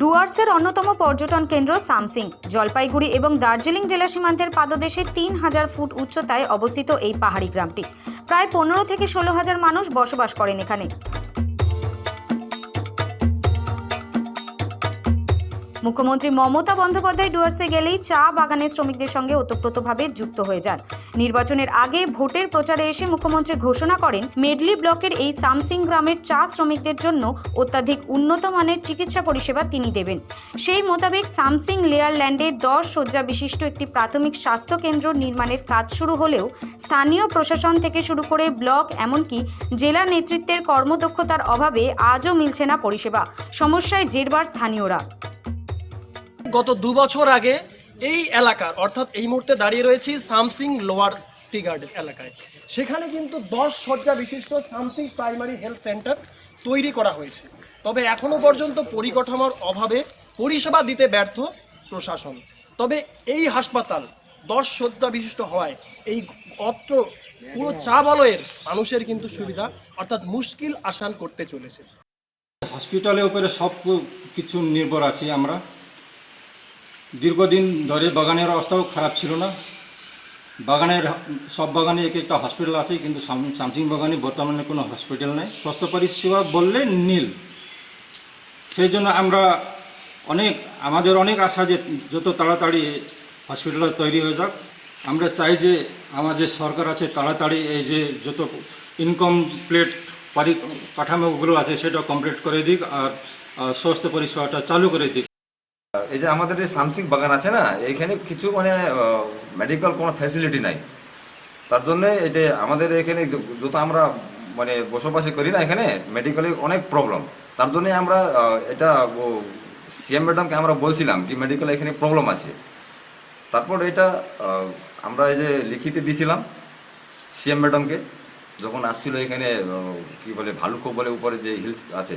ডুয়ার্সের অন্যতম পর্যটন কেন্দ্র সামসিং। জলপাইগুড়ি এবং দার্জিলিং জেলা সীমান্তের পাদদেশে তিন হাজার ফুট উচ্চতায় অবস্থিত এই পাহাড়ি গ্রামটি। প্রায় পনেরো থেকে ষোলো হাজার মানুষ বসবাস করেন এখানে। মুখ্যমন্ত্রী মমতা বন্দ্যোপাধ্যায় ডুয়ার্সে গেলেই চা বাগানের শ্রমিকদের সঙ্গে ওতপ্রোতভাবে যুক্ত হয়ে যান। নির্বাচনের আগে ভোটের প্রচারে এসে মুখ্যমন্ত্রী ঘোষণা করেন, মেডলি ব্লকের এই সামসিং গ্রামের চা শ্রমিকদের জন্য অত্যাধিক উন্নত মানের চিকিৎসা পরিষেবা তিনি দেবেন। সেই মোতাবেক সামসিং লেয়ারল্যান্ডে দশ শয্যা বিশিষ্ট একটি প্রাথমিক স্বাস্থ্য কেন্দ্র নির্মাণের কাজ শুরু হলেও স্থানীয় প্রশাসন থেকে শুরু করে ব্লক এমনকি জেলা নেতৃত্বের কর্মদক্ষতার অভাবে আজও মিলছে না পরিষেবা। সমস্যায় জেরবার স্থানীয়রা। গত দু বছর আগে এই এলাকার, অর্থাৎ এই মুহূর্তে দাঁড়িয়ে রয়েছি সামসিং লোয়ার টি গার্ডেন এলাকায়। সেখানে কিন্তু দশ শয্যা বিশিষ্ট সামসিং প্রাইমারি হেলথ সেন্টার তৈরি করা হয়েছে। তবে এখনও পর্যন্ত পরিকাঠামোর অভাবে পরিষেবা দিতে ব্যর্থ প্রশাসন। তবে এই হাসপাতাল দশ শয্যা বিশিষ্ট হওয়ায় এই অত্র পুরো চা বলয়ের মানুষের কিন্তু সুবিধা, অর্থাৎ মুশকিল আসান করতে চলেছে। হসপিটালের উপরে সব কিছু নির্ভর আছি আমরা। দীর্ঘদিন ধরে বাগানের অবস্থাও খারাপ ছিল না। বাগানের সব বাগানে এক একটা হসপিটাল আছে, কিন্তু সাম- সামসিং বাগানে বর্তমানে কোনো হসপিটাল নেই। স্বাস্থ্য পরিষেবা বললে নীল। সেই জন্য আমরা অনেক, আমাদের অনেক আশা যে যত তাড়াতাড়ি হসপিটালটা তৈরি হয়ে যাক, আমরা চাই যে আমাদের সরকার আছে তাড়াতাড়ি এই যে যত ইনকমপ্লিট পারি কাঠামোগুলো আছে সেটা কমপ্লিট করে দিক আর স্বাস্থ্য পরিষেবাটা চালু করে দিক। এই যে আমাদের এই সামসিং বাগান আছে না এখানে কিছু মানে মেডিকেল কোনো ফ্যাসিলিটি নাই। তার জন্য এটা আমাদের এখানে যত আমরা মানে বসবাসী করি না এখানে মেডিকেলে অনেক প্রবলেম তার জন্য আমরা এটা সিএম ম্যাডামকে আমরা বলছিলাম কি মেডিকেল এখানে প্রবলেম আছে। তারপর এটা আমরা এই যে লিখিতে দিছিলাম সিএম ম্যাডামকে যখন আসছিল এখানে কি বলে ভালুকো বলে উপরে যে হিলস আছে,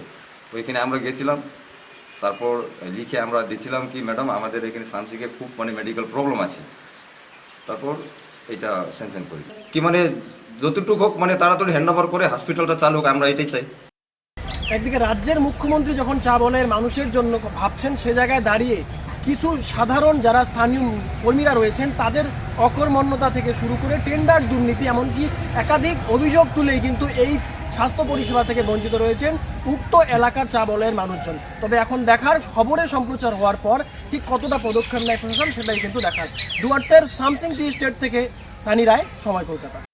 ওইখানে আমরা গেছিলাম। তারপর লিখে আমরা দিছিলাম কি, ম্যাডাম, আমাদের এখানে সামসিকে খুব মানে মেডিকেল প্রবলেম আছে। তারপর এটা স্যাংশন করি। কি মানে যতটুকু হোক মানে তাড়াতাড়ি হ্যান্ড ওভার করে হসপিটালটা চালু হোক, আমরা এটাই চাই। একদিকে রাজ্যের মুখ্যমন্ত্রী যখন চা বলের মানুষের জন্য ভাবছেন সে জায়গায় দাঁড়িয়ে কিছু সাধারণ যারা স্থানীয় কর্মীরা রয়েছেন, তাদের অকর্মণ্যতা থেকে শুরু করে টেন্ডার দুর্নীতি, এমনকি একাধিক অভিযোগ তুলেই কিন্তু এই স্বাস্থ্য পরিষেবা থেকে বঞ্চিত রয়েছেন উক্ত এলাকার চা বলয়ের মানুষজন। তবে এখন দেখার খবরের সম্প্রচার হওয়ার পর ঠিক কতটা পদক্ষেপ নেয় প্রশাসন সেটাই কিন্তু দেখার। ডুয়ার্সের সামসিং টি স্টেট থেকে সানি রায়, সময় কলকাতা।